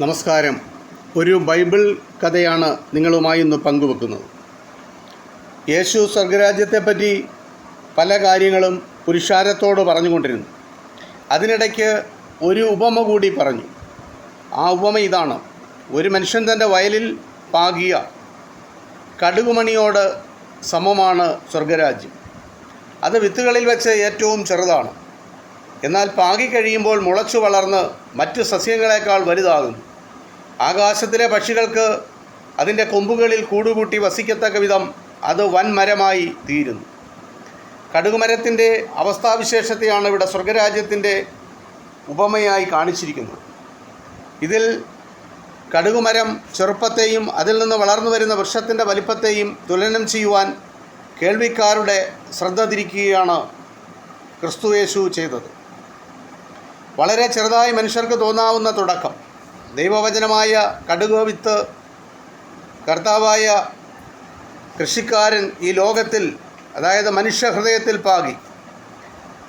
നമസ്കാരം. ഒരു ബൈബിൾ കഥയാണ് നിങ്ങളുമായി ഇന്ന് പങ്കുവെക്കുന്നത്. യേശു സ്വർഗരാജ്യത്തെപ്പറ്റി പല കാര്യങ്ങളും പുരുഷാരത്തോട് പറഞ്ഞുകൊണ്ടിരുന്നു. അതിനിടയ്ക്ക് ഒരു ഉപമ കൂടി പറഞ്ഞു. ആ ഉപമ ഇതാണ്. ഒരു മനുഷ്യൻ തന്റെ വയലിൽ പാകിയ കടുകുമണിയോട് സമമാണ് സ്വർഗരാജ്യം. അത് വിത്തുകളിൽ വെച്ച് ഏറ്റവും ചെറുതാണ്. എന്നാൽ പാകി കഴിയുമ്പോൾ മുളച്ചു വളർന്ന് മറ്റ് സസ്യങ്ങളെക്കാൾ വലുതാകുന്നു. ആകാശത്തിലെ പക്ഷികൾക്ക് അതിന്റെ കൊമ്പുകളിൽ കൂടുകൂട്ടി വസിക്കത്തക്ക വിധം അത് വൻമരമായി തീരുന്നു. കടുകുമരത്തിന്റെ അവസ്ഥാവിശേഷത്തെയാണ് ഇവിടെ സ്വർഗരാജ്യത്തിന്റെ ഉപമയായി കാണിച്ചിരിക്കുന്നത്. ഇതിൽ കടുകുമരം ചെറുപ്പത്തെയും അതിൽ നിന്ന് വളർന്നു വരുന്ന വൃക്ഷത്തിന്റെ വലിപ്പത്തെയും തുലനം ചെയ്യുവാൻ കേൾവിക്കാരുടെ ശ്രദ്ധ തിരിക്കുകയാണ് ക്രിസ്തുയേശു ചെയ്തത്. വളരെ ചെറുതായി മനുഷ്യർക്ക് തോന്നാവുന്ന തുടക്കം. ദൈവവചനമായ കടുകോവിത്ത് കർത്താവായ കൃഷിക്കാരൻ ഈ ലോകത്തിൽ അതായത് മനുഷ്യഹൃദയത്തിൽ പാകി.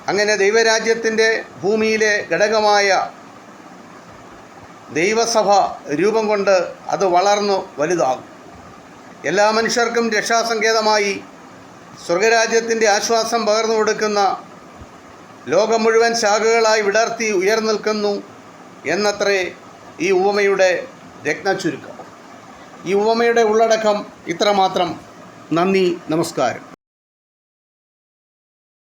അങ്ങനെ ദൈവരാജ്യത്തിന്റെ ഭൂമിയിലെ ഘടകമായ ദൈവസഭ രൂപം കൊണ്ട് അത് വളർന്നു വലുതാകും. എല്ലാ മനുഷ്യർക്കും രക്ഷാസങ്കേതമായി സ്വർഗരാജ്യത്തിന്റെ ആശ്വാസം പകർന്നു കൊടുക്കുന്ന ലോകം മുഴുവൻ ശാഖകളായി വിടർത്തി ഉയർന്നിൽക്കുന്നു എന്നത്രേ ഈ ഉപമയുടെ രത്നച്ചുരുക്കം. ഈ ഉപമയുടെ ഉള്ളടക്കം ഇത്രമാത്രം. നന്ദി നമസ്കാരം.